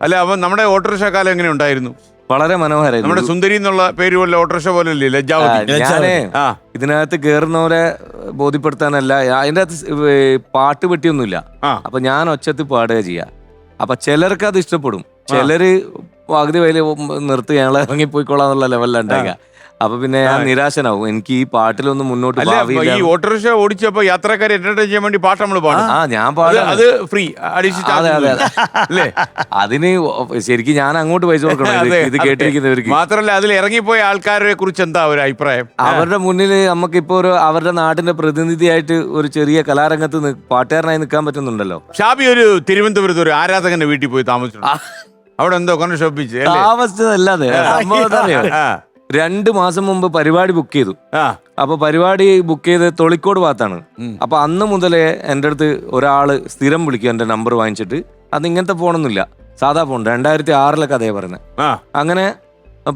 അല്ല അപ്പൊ നമ്മുടെ ഓട്ടോറിക്ഷ കാലം എങ്ങനെ ഉണ്ടായിരുന്നു? വളരെ നമ്മുടെ മനോഹരമായിരുന്നു സുന്ദരി എന്നുള്ള പേര് പോലെ ഓട്ടോറിക്ഷ പോലെ അല്ലേ ലജ്ജാവതി ഞാനേ ആ. ഇതിനകത്ത് കേറുന്നവരെ ബോധ്യപ്പെടുത്താനല്ല അതിന്റെ അകത്ത് പാട്ട് പെട്ടിയൊന്നുമില്ല ആ. അപ്പൊ ഞാൻ ഒച്ചത്തിൽ പാടുക ചെയ്യാ. അപ്പൊ ചിലർക്ക് അത് ഇഷ്ടപ്പെടും. ചിലര് പകുതി വയൽ നിർത്തി ഞങ്ങൾ ഇറങ്ങിപ്പോയിക്കോളാന്നുള്ള ലെവലിലുണ്ടാക്കുക അപ്പൊ പിന്നെ ഞാൻ നിരാശനാവും. എനിക്ക് ഈ പാട്ടിലൊന്നും മുന്നോട്ട് അല്ല അപ്പൊ ഭാവിയില്ല ഈ ഓട്ടോറിക്ഷ ഓടിച്ചപ്പോ യാത്രക്കാരെ എന്റർടൈൻ ചെയ്യാൻ വേണ്ടി പാട്ട് നമ്മൾ പാടും. ആ ഞാൻ അത് പാടാ. അത് ഫ്രീ അടിച്ച് അതെ, അതെ, അതെ. അല്ലേ? അതിന് ശരിക്കും ഞാൻ അങ്ങോട്ട് പൈസ കൊടുക്കണം. ഇത് ഇത് കേട്ടിരിക്കുന്നവർക്ക്. മാത്രല്ല അതിൽ ഇറങ്ങിപ്പോയ ആൾക്കാരെ കുറിച്ച് എന്താ ഒരു അഭിപ്രായം? അവരുടെ മുന്നിൽ നമുക്കിപ്പോ ഒരു അവരുടെ നാടിന്റെ പ്രതിനിധിയായിട്ട് ഒരു ചെറിയ കലാരംഗത്ത് നി- പാട്ടുകാരനായി നിൽക്കാൻ പറ്റുന്നുണ്ടല്ലോ. ഷാബി ഒരു തിരുവനന്തപുരത്ത് ഒരു ആരാധകന്റെ വീട്ടിൽ പോയി താമസിച്ചു അവിടെ എന്തോ കൊണ്ട് ഷോപ്പിച്ച് അല്ലേ? താമസിച്ചതല്ലാതെ. സംഭവം എന്താ അറിയോ? ആ, രണ്ട് മാസം മുമ്പ് പരിപാടി ബുക്ക് ചെയ്തു. അപ്പൊ പരിപാടി ബുക്ക് ചെയ്ത് തൊളിക്കോട് ഭാഗത്താണ്. അപ്പൊ അന്ന് മുതലേ എന്റെ അടുത്ത് ഒരാൾ സ്ഥിരം വിളിക്കും എന്റെ നമ്പർ വാങ്ങിച്ചിട്ട്. അത് ഇങ്ങനത്തെ ഫോണൊന്നുമില്ല സാധാ ഫോൺ രണ്ടായിരത്തി ആറിലെ കഥയെ പറയുന്നത്. അങ്ങനെ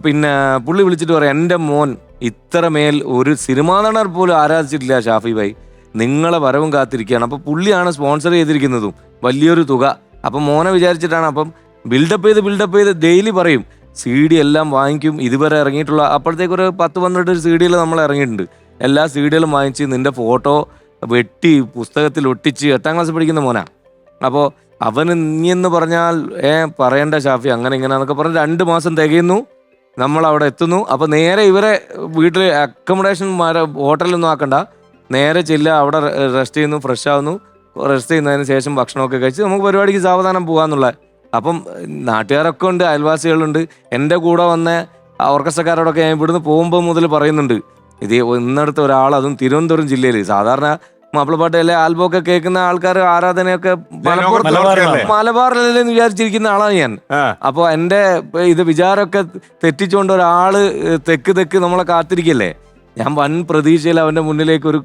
പിന്നെ പുള്ളി വിളിച്ചിട്ട് പറയാം എന്റെ മോൻ ഇത്രമേൽ ഒരു സിനിമാ നടൻ പോലും ആരാധിച്ചിട്ടില്ല ഷാഫി ഭായി. നിങ്ങളെ വരവും കാത്തിരിക്കുകയാണ്. അപ്പൊ പുള്ളിയാണ് സ്പോൺസർ ചെയ്തിരിക്കുന്നതും. വലിയൊരു തുക. അപ്പൊ മോനെ വിചാരിച്ചിട്ടാണ്. അപ്പം ബിൽഡപ്പ് ചെയ്ത് ബിൽഡപ്പ് ചെയ്ത് ഡെയിലി പറയും സി ഡി എല്ലാം വാങ്ങിക്കും. ഇതുവരെ ഇറങ്ങിയിട്ടുള്ള അപ്പോഴത്തേക്ക് ഒരു പത്ത് പന്ത്രണ്ട് സി ഡികൾ നമ്മൾ ഇറങ്ങിയിട്ടുണ്ട്. എല്ലാ സി ഡികളും വാങ്ങിച്ച് നിന്റെ ഫോട്ടോ വെട്ടി പുസ്തകത്തിൽ ഒട്ടിച്ച് എട്ടാം ക്ലാസ് പഠിക്കുന്ന മോനാ. അപ്പോൾ അവന് നീ എന്ന് പറഞ്ഞാൽ ഏ പറയണ്ട ഷാഫി അങ്ങനെ ഇങ്ങനെ എന്നൊക്കെ പറഞ്ഞ് രണ്ട് മാസം തികയുന്നു. നമ്മൾ അവിടെ എത്തുന്നു. അപ്പോൾ നേരെ ഇവരെ വീട്ടിൽ അക്കോമഡേഷൻ ഹോട്ടലൊന്നും ആക്കണ്ട. നേരെ ചെല്ലുക അവിടെ റെസ്റ്റ് ചെയ്യുന്നു ഫ്രഷ് ആവുന്നു. റെസ്റ്റ് ചെയ്യുന്നതിന് ശേഷം ഭക്ഷണമൊക്കെ കഴിച്ച് നമുക്ക് പരിപാടിക്ക് സാവധാനം പോകാന്നുള്ള അപ്പം നാട്ടുകാരൊക്കെ ഉണ്ട് അയൽവാസികളുണ്ട് എന്റെ കൂടെ വന്ന ഓർക്കസ്ട്രക്കാരോടൊക്കെ ഞാൻ ഇവിടുന്ന് പോകുമ്പോൾ മുതൽ പറയുന്നുണ്ട് ഇത് ഇന്നടുത്ത ഒരാൾ അതും തിരുവനന്തപുരം ജില്ലയിൽ സാധാരണ മാപ്പിളപ്പാട്ട് അല്ലെ ആൽബം ഒക്കെ കേൾക്കുന്ന ആൾക്കാർ ആരാധനയൊക്കെ മലപ്പുറത്ത് മലബാറിലല്ലേ? മലബാറിലല്ലേ എന്ന് വിചാരിച്ചിരിക്കുന്ന ആളാണ് ഞാൻ. അപ്പോൾ എന്റെ ഇത് വിചാരമൊക്കെ തെറ്റിച്ചുകൊണ്ട് ഒരാൾ തെക്ക് തെക്ക് നമ്മളെ കാത്തിരിക്കല്ലേ ഞാൻ വൻ പ്രതീക്ഷയിൽ അവന്റെ മുന്നിലേക്ക് ഒരു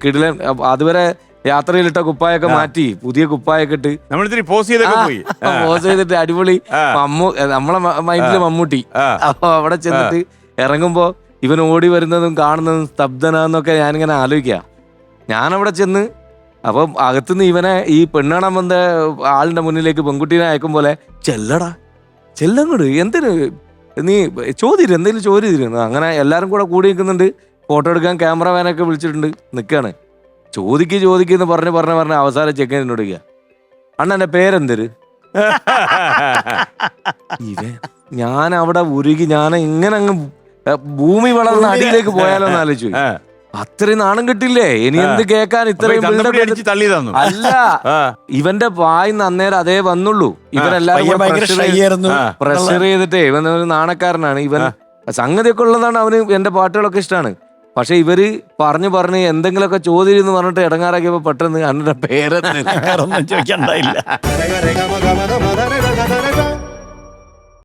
കിടിലൻ അതുവരെ യാത്രയിലിട്ട കുപ്പായൊക്കെ മാറ്റി പുതിയ കുപ്പായൊക്കെ ഇട്ട്. നമ്മളിത്തിരി പോസ് ചെയ്തൊക്കെ പോയി. പോസ് ചെയ്തിട്ട് അടിപൊളി. മമ്മൂ നമ്മളെ മൈൻഡിൽ മമ്മൂട്ടി. അപ്പൊ അവിടെ ചെന്നിട്ട് ഇറങ്ങുമ്പോ ഇവൻ ഓടി വരുന്നതും കാണുന്നതും സ്തബ്ധനാന്നൊക്കെ ഞാനിങ്ങനെ ആലോചിക്കുക ഞാനവിടെ ചെന്ന് അപ്പം അകത്തുനിന്ന് ഇവനെ ഈ പെണ്ണാണാൻ വന്ന ആളിന്റെ മുന്നിലേക്ക് പെൺകുട്ടീനെ അയക്കും പോലെ ചെല്ലടാ ചെല്ലങ്ങോട് എന്തിനു? നീ ചോദ്യം എന്തെങ്കിലും ചോദ്യം അങ്ങനെ എല്ലാരും കൂടെ കൂടി നിൽക്കുന്നുണ്ട്. ഫോട്ടോ എടുക്കാൻ ക്യാമറ ക്യാമറമാനൊക്കെ വിളിച്ചിട്ടുണ്ട്. നിൽക്കാണ് ചോദിക്ക് ചോദിക്കെന്ന് പറഞ്ഞ് പറഞ്ഞ് പറഞ്ഞ് അവസാനം ചെക്കൻ എന്നോട് ചോദിക്കുക അണ്ണ എന്റെ പേരെന്തര്? ഞാൻ അവിടെ ഉരുകി ഞാൻ ഇങ്ങനെ അങ്ങ് ഭൂമി വളർന്ന അടിയിലേക്ക് പോയാലോ എന്ന് ആലോചിച്ചു. അത്രയും നാണം കിട്ടില്ലേ? ഇനി എന്ത് കേക്കാൻ ഇത്രയും അല്ല ഇവന്റെ വായി അന്നേരം അതേ വന്നുള്ളൂ. ഇവരെല്ലാരും ആ. പ്രഷർ ചെയ്തിട്ടേ ഇവൻ ഒരു നാണക്കാരനാണ്. ഇവൻ സംഗതിയൊക്കെ ഉള്ളതാണ് അവന് എന്റെ പാട്ടുകളൊക്കെ ഇഷ്ടമാണ് പക്ഷെ ഇവർ പറഞ്ഞു പറഞ്ഞ് എന്തെങ്കിലുമൊക്കെ ചോദ്യം എന്ന് പറഞ്ഞിട്ട് ഇടങ്ങാറാക്കിയപ്പോ പെട്ടെന്ന് അണ്ണന്റെ പേരെന്ന് വേറൊന്നും ചോദിക്കണ്ടായില്ല